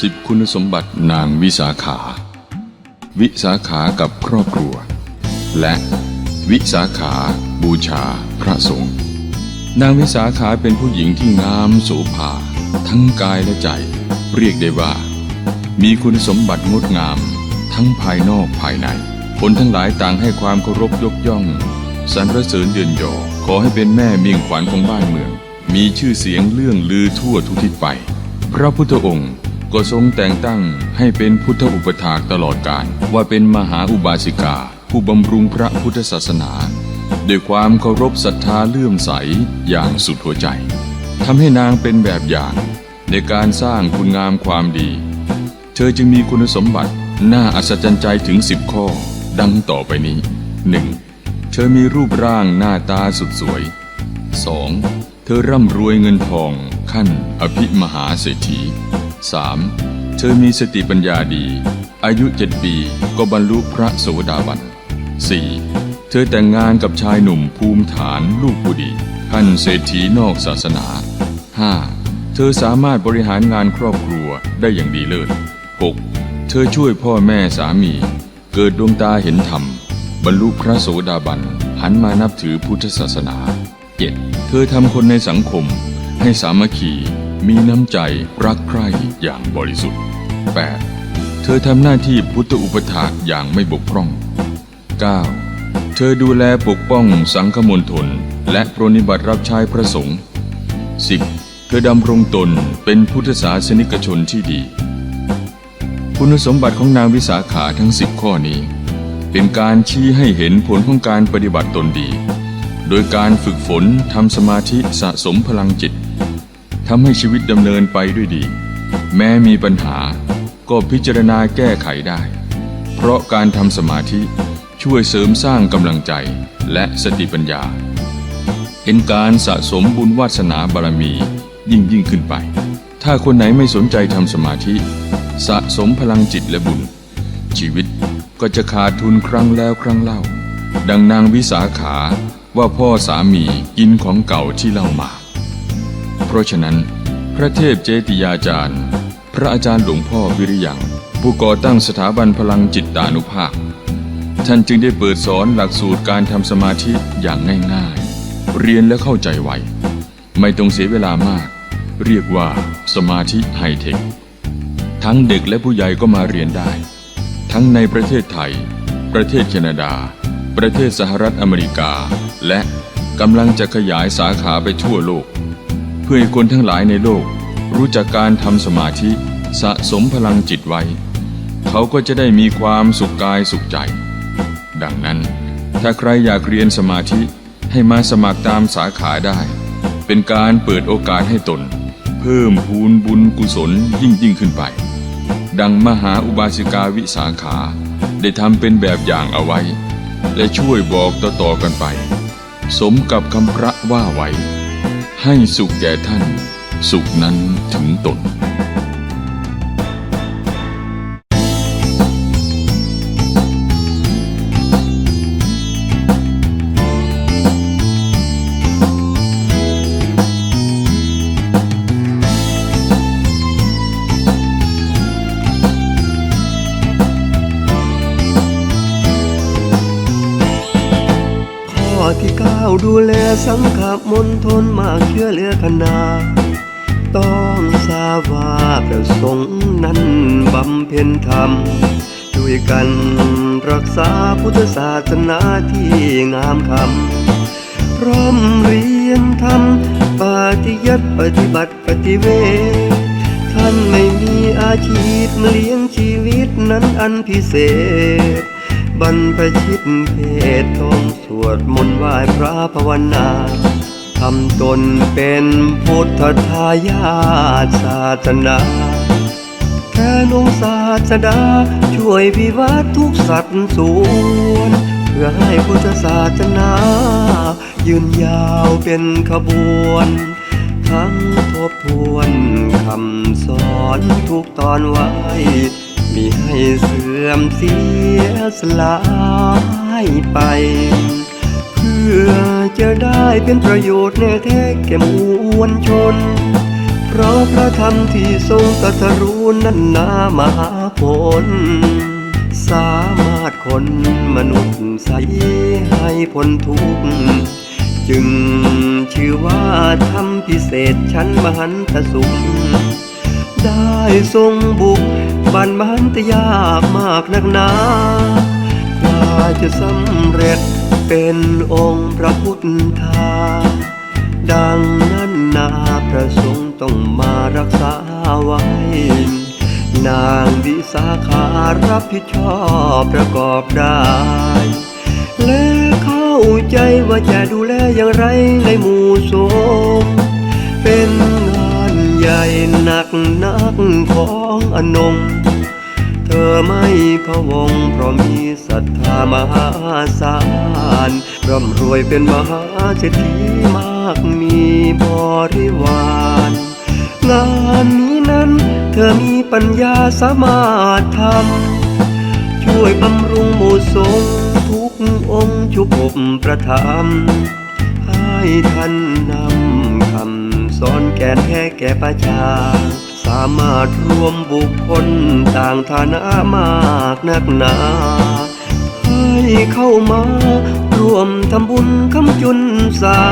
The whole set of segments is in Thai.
สิบคุณสมบัตินางวิสาขา วิสาขากับครอบครัว และวิสาขาบูชาพระสงฆ์นางวิสาขาเป็นผู้หญิงที่งามโสภา ทั้งกายและใจ เรียกได้ว่า มีคุณสมบัติงดงาม ทั้งภายนอกภายใน คนทั้งหลายต่างให้ความเคารพยกย่องสรรเสริญเดือนยอ ขอให้เป็นแม่เมียงขวัญของบ้านเมือง มีชื่อเสียงเลื่องลือทั่วทุกทิศไป พระพุทธองค์ ก็ทรงแต่งตั้งให้เป็นพุทธอุปถากตลอดกาลว่าเป็นมหาอุบาสิกา ผู้บำรุงพระพุทธศาสนา ด้วยความเคารพศรัทธาเลื่อมใสอย่างสุดหัวใจทำให้นางเป็นแบบอย่าง ในการสร้างคุณงามความดี เธอจึงมีคุณสมบัติน่าอัศจรรย์ใจถึงสิบข้อ ดังต่อไปนี้ 1. เธอมีรูปร่างหน้าตาสุดสวย 2. เธอร่ำรวยเงินทองขั้นอภิมหาเศรษฐี 3. เธอมีสติปัญญาดี อายุเจ็ดปีก็บรรลุพระโสดาบัน 4. เธอแต่งงานกับชายหนุ่มภูมิฐานลูกผู้ดีขั้นเศรษฐีนอกศาสนา 5. เธอสามารถบริหารงานครอบครัวได้อย่างดีเลิศ 6. เธอช่วยพ่อแม่สามี เกิดดวงตาเห็นธรรม บรรลุพระโสดาบันหันมานับถือพุทธศาสนา 7. เธอทำคนในสังคมให้สามัคคี มีน้ำใจรักใคร่อย่างบริสุทธิ์ 8. เธอทำหน้าที่พุทธอุปถากอย่างไม่บกพร่อง 9. เธอดูแลปกป้องสังฆมณฑลและปรนิบัติรับใช้พระสงฆ์ 10. เธอดำรงตนเป็นพุทธศาสนิกชนที่ดี คุณสมบัติของนางวิสาขาทั้งสิบข้อนี้ เป็นการชี้ให้เห็นผลของการปฏิบัติตนดี โดยการฝึกฝนทำสมาธิสะสมพลังจิต ทำให้ชีวิตดำเนินไปด้วยดี แม้มีปัญหาก็พิจารณาแก้ไขได้ เพราะการทำสมาธิช่วยเสริมสร้างกำลังใจและสติปัญญา เป็นการสะสมบุญวาสนาบารมียิ่งยิ่งขึ้นไป ถ้าคนไหนไม่สนใจทำสมาธิ สะสมพลังจิตและบุญ ชีวิตก็จะขาดทุนครั้งแล้วครั้งเล่า ดังนางวิสาขาว่าพ่อสามีกินของเก่าที่เล่ามา เพราะฉะนั้น พระเทพเจติยาจารย์ พระอาจารย์หลวงพ่อวิริยังผู้ก่อตั้งสถาบันพลังจิตตานุภาพ ท่านจึงได้เปิดสอนหลักสูตรการทำสมาธิอย่างง่ายๆ เรียนและเข้าใจไวไม่ต้องเสียเวลามาก เรียกว่าสมาธิไฮเทค ทั้งเด็กและผู้ใหญ่ก็มาเรียนได้ ทั้งในประเทศไทย ประเทศแคนาดา ประเทศสหรัฐอเมริกา และกำลังจะขยายสาขาไปทั่วโลก พื่อให้คนทั้งหลายในโลก รู้จักการทำสมาธิสะสมพลังจิตไว้ เขาก็จะได้มีความสุขกายสุขใจ ดังนั้น ถ้าใครอยากเรียนสมาธิให้มาสมัครตามสาขาได้ เป็นการเปิดโอกาสให้ตน เพิ่มพูนบุญกุศลยิ่งยิ่งขึ้นไป ดังมหาอุบาสิกาวิสาขา ได้ทำเป็นแบบอย่างเอาไว้ และช่วยบอกต่อๆกันไป สมกับคำพระว่าไว้ ให้สุขแก่ท่าน สุขนั้นถึงตน ที่เก้าดูแลสังขมนทนมากเชื่อเหลือขนาต้องทราบว่าพระสงฆ์นั้นบำเพ็ญธรรมช่วยกันรักษาพุทธศาสนาที่งามคำพร้อมเรียนธรรมปฏิยัติปฏิบัติปฏิเวทท่านไม่มีอาชีพเลี้ยงชีวิตนั้นอันพิเศษ บรรพชิตเพศทองสวดมนต์ไหว้พระภาวนาทำตนเป็นพุทธทายาทศาสนาแค่นงศาสดาช่วยวิวัฒทุกสัตว์ส่วนเพื่อให้พุทธศาสนา ยืนยาวเป็นขบวนทั้งทบทวนคำสอนทุกตอนไว้ มีให้เสื่อมเสียสลายไป เพื่อจะได้เป็นประโยชน์แน่แท้แก่มวลชน เพราะพระธรรมที่ทรงตรัสรู้นั้นนามหาผล สามารถคนมนุษย์ใสให้พ้นทุกข์จึงชื่อว่าธรรมพิเศษชั้นมหันตสุข ได้ทรงบุก บันมันตยากมากนักหนากว่าจะสำเร็จเป็นองค์พระพุทธา ดังนั้นนาพระสงฆ์ต้องมารักษาไว้ นางวิสาขารับผิดชอบประกอบได้ และเข้าใจว่าจะดูแลอย่างไรในหมู่สงเป็นงานใหญ่หนักนักของอนงเธอ ไม่พะวงเพราะมีศรัทธามหาศาลร่ำรวยเป็นมหาเศรษฐีมากมีบริวาร งานนี้นั้นเธอมีปัญญาสามารถทำช่วยบำรุงหมู่สงทุกองค์ชุบอบประทับให้ท่านนำคำสอนแก่แท้แก่ประชาสามารถรวมบุคคลต่างฐานะมากนักหนาให้เข้ามาร่วมทำบุญคำจุนสา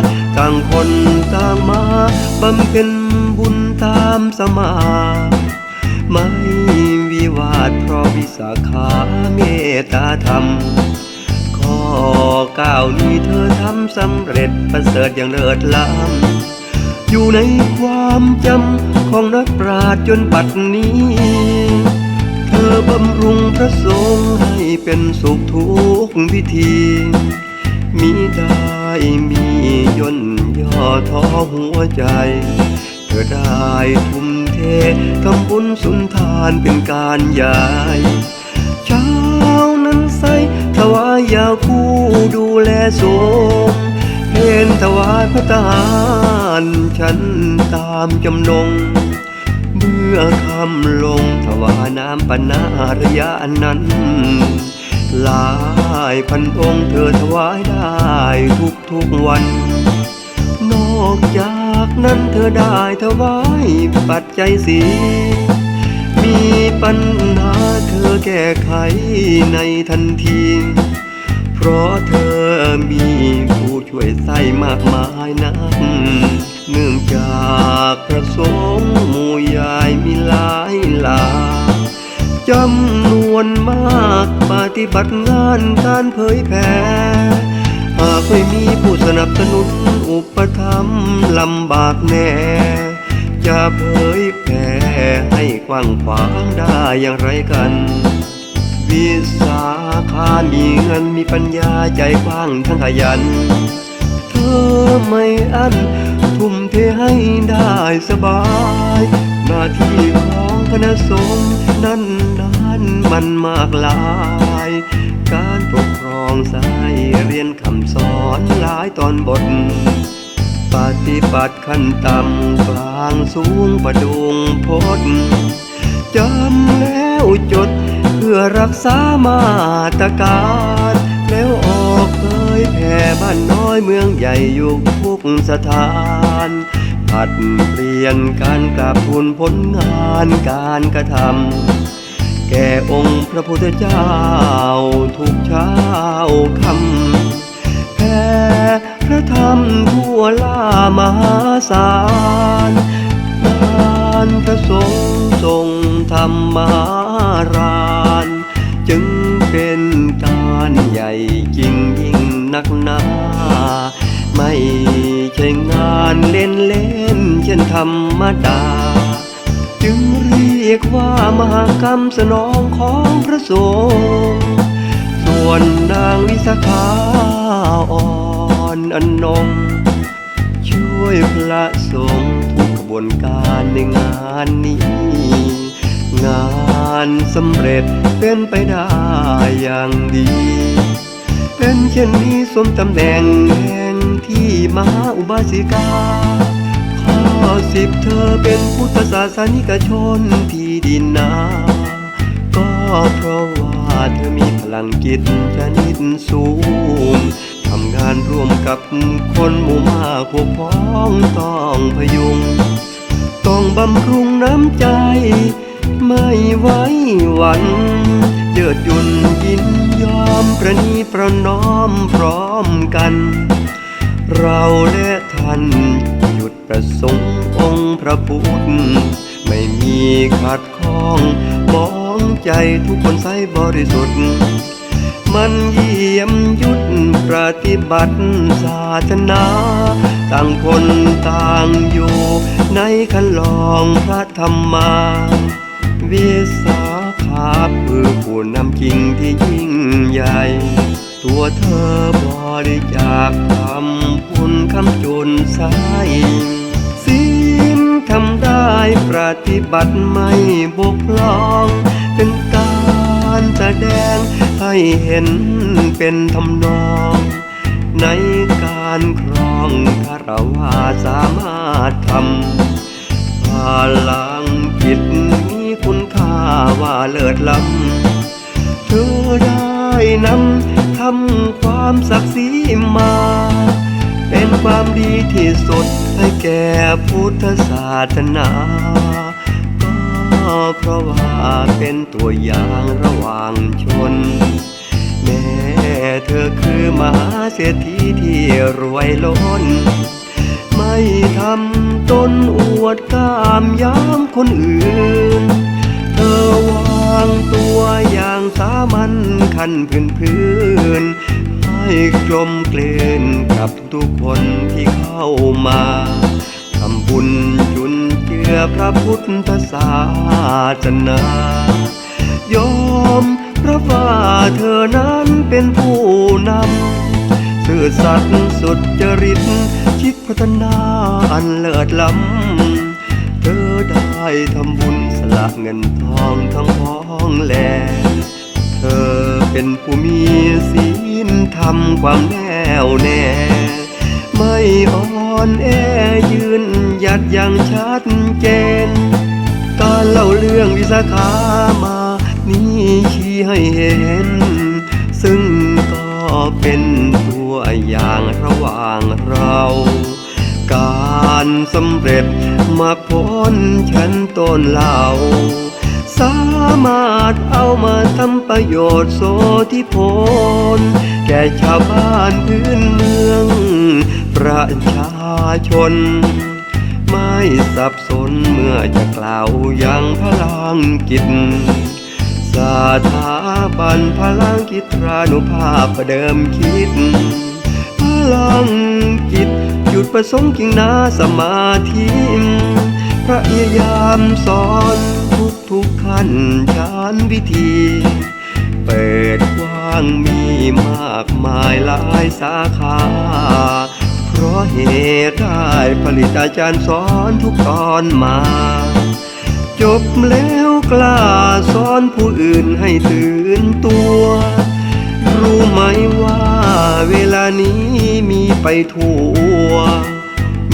ดต่างคนต่างมาบำเพ็ญบุญตามสมาไม่วิวาทเพราะวิสาขาเมตตาธรรมข้อก้าวนี้เธอทำสำเร็จประเสริฐอย่างเลิศล้ำ อยู่ในความจำของนักปราชญ์จนปัดนี้ เธอบำรุงพระสงฆ์ให้เป็นสุขทุกวิธี มีได้มีย่นย่อท้อหัวใจ เธอได้ทุ่มเททำบุญสุนทานเป็นการใหญ่เช้านั้นใสถวายยาคู่ดูแลสงฆ์ พนถวายพระทหารฉันตามจำนง เมื่อคำลงถวายน้ำปนาระยะนั้นหลายพันองค์เธอถวายได้ทุกทุกวัน นอกจากนั้นเธอได้ถวายปัจจัยสีมีปัญหาเธอแก้ไขในทันที เพราะเธอมีผู ช่วยใส่มากมายนักเนื่องจากพระสงฆ์หมู่ใหญ่มีหลายหลาจำนวนมากปฏิบัติงานการเผยแผ่หากไม่มีผู้สนับสนุนอุปถัมภ์ลำบากแน่จะเผยแผ่ให้กว้างขวางได้อย่างไรกัน วิสาขามีเงินมีปัญญาใจกว้างทั้งขยัน เธอไม่อันทุ่มเทให้ได้สบาย หน้าที่ของคณะสงฆ์นั้นนั้นมันมากลาย การปกครองสายเรียนคำสอนหลายตอนบทปฏิบัติขั้นต่ำกลางสูงประดุงพจน์จำแล้วจด พื่อรักษามาตรการ แล้วออกเผยแผ่บ้านน้อยเมืองใหญ่อยู่ทุกสถานผัดเปลี่ยนการกราบทูลผลงานการกระทำแก่องค์พระพุทธเจ้าทุกเช้าคำแผ่พระธรรมทั่วลามหาศาลงานพระสงฆ์ทรงธรรมารา ธรรมดา จึงเรียกว่ามหากรรมสนองของพระสงฆ์ส่วนนางวิสาขาอ่อนอนนง ช่วยพระสงฆ์ทุกกระบวนการในงานนี้ งานสำเร็จเป็นไปได้อย่างดี เป็นเช่นนี้สมตำแหน่งแห่งที่มหาอุบาสิกา สิบเธอเป็นพุทธศาสนิกชนที่ดินนาก็เพราะว่าเธอมีพลังจิตชนิดสูงทำงานร่วมกับคนหมู่มากพวกพ้องต้องพยุง ต้องบำรุงน้ำใจ ไม่ไว้หวันเยิดยุ่นยินยอมประนีประนอมพร้อมกัน เราและท่าน ประสงค์องค์พระพุทธ ไม่มีขัดข้องมองใจทุกคนใสบริสุทธิ์ มันเยี่ยมยุดปฏิบัติศาสนา ต่างคนต่างอยู่ในคันลองพระธรรมาวิสาขาคือผู้นำจริงที่ยิ่งใหญ่ ตัวเธอบริจาคทำบุญคำจนใส ปฏิบัติไม่บกพร่อง เป็นการแสดงให้เห็นเป็นทำนอง ในการครองคารวาสามารถทำพลังจิตมีคุณค่าว่าเลิศล้ำเธอได้นำทำความศักดิ์ศรีมา เป็นความดีที่สุดให้แก่พุทธศาสนาก็เพราะว่าเป็นตัวอย่างระหว่างชน แม่เธอคือมหาเศรษฐีที่รวยล้น ไม่ทำตนอวดกามย้ำคนอื่น เธอวางตัวอย่างสามัญขันพื้นพื้น กลมเกลืนกับทุกคนที่เข้ามาทำบุญจุนเจือพระพุทธศาสนายอมพระว่าเธอนั้นเป็นผู้นำซื่อสัตย์สุดจริตคิดพัฒนาอันเลิศล้ำเธอได้ทำบุญสละเงินทองทั้งพ้องแล เธอเป็นผู้มีศี ลธรรมความแน่วแน่ ไม่อ่อนแอยืนหยัดอย่างชัดเจน การเล่าเรื่องวิสาขามา นี่ชี้ให้เห็น ซึ่งก็เป็นตัวอย่างระหว่างเราการสำเร็จมาพ้นชั้นต้นเหล่าสามารถเอามาทำ ประโยชน์โสธิพล แก่ชาวบ้านพื้นเมือง ประชาชน ไม่สับสนเมื่อจะกล่าวอย่างพลังกิจสถาบันพลังกิจรานุภาพประเดิมคิด พลังกิจหยุดประสงค์กิ่งนาสมาธิพระยายามสอนทุกทุกขั้นชานวิธี เปิดกว้างมีมากมายหลายสาขา เพราะเหตุได้ผลิตอาจารย์สอนทุกตอนมา จบแล้วกล้าสอนผู้อื่นให้ตื่นตัว รู้ไหมว่าเวลานี้มีไปทั่ว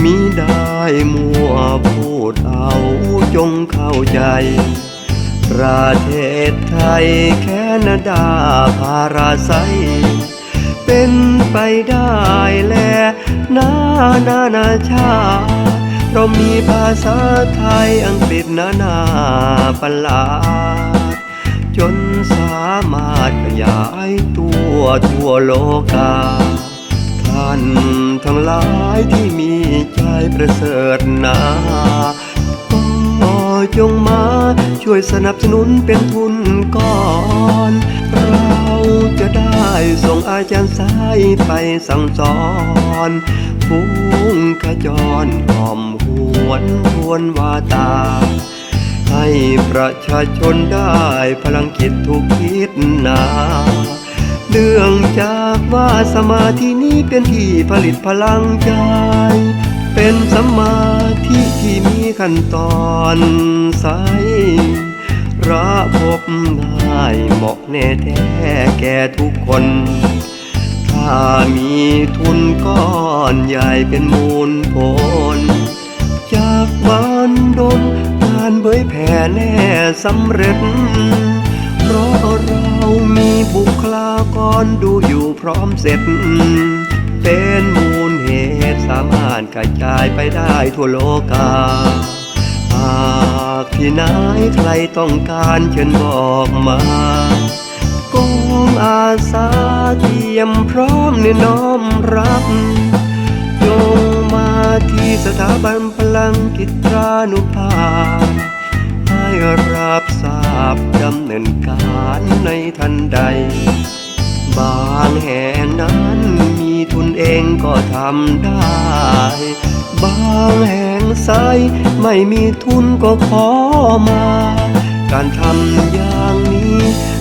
มีได้มัวพูดเอาจงเข้าใจ ประเทศไทยแค่ นาดาพาราไซเป็นไปได้แลนานานาชา เรามีภาษาไทยอังกฤษนานาประหลาดจนสามารถขยายตัวทั่วโลกา ท่านทั้งหลายที่มีใจประเสริฐนา จงมา ช่วยสนับสนุนเป็นทุนก่อน เราจะได้ส่งอาจารย์สายไปสั่งสอนฟุ้งขจรหอมหวนทวนวาตา ให้ประชาชนได้พลังคิดทุกคิดนาเนื่องจากว่าสมาธินี้เป็นที่ผลิตพลังใจ เป็นสมาธิที่มีขั้นตอนใสระบบได้เหมาะแน่แท้แก่ทุกคน ถ้ามีทุนก้อนใหญ่เป็นมูลผล จากบ้านดนงานเผยแผ่แน่สำเร็จ เพราะเรามีบุคลากรดูอยู่พร้อมเสร็จ เป็นมูล ตุสามารถกระจายไปได้ทั่วโลกาากที่ไหนใครต้องการเชิญบอกมากองอาสาเตรียมพร้อมในน้อมรับจงมาที่สถาบันพลังกิจรานุภาพให้รับทราบดำเนินการในทันใด ก็ทำได้ บางแห่งไซไม่มีทุนก็ขอมา การทำอย่างนี้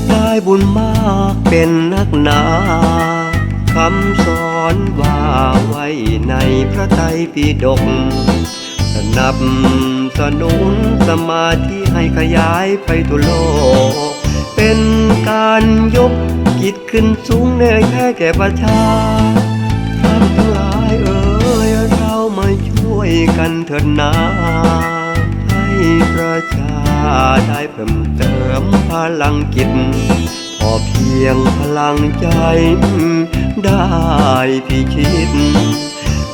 ได้บุญมากเป็นนักหนาคำสอนว่าไว้ในพระไตรปิฎกสนับสนุนสมาธิให้ขยายไปทั่วโลก เป็นการยกกิจขึ้นสูงแน่แค่แก่ประชา วยกันเถิดนา ให้ประชาได้เพิ่มเติมพลังกิจพอเพียงพลังใจ ได้พิชิต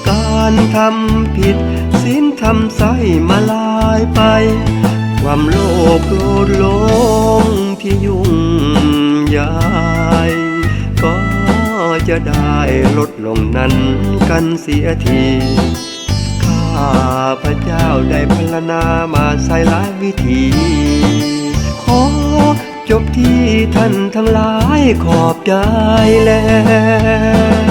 การทำผิดศีลทำไส้มาลายไป ความโลภโกรธหลงที่ยุ่งยายก็จะได้ลดลงนั้นกันเสียที พระเจ้าได้พรรณนามาใส่หลายวิธี ขอจบที่ท่านทั้งหลายขอบใจแล้ว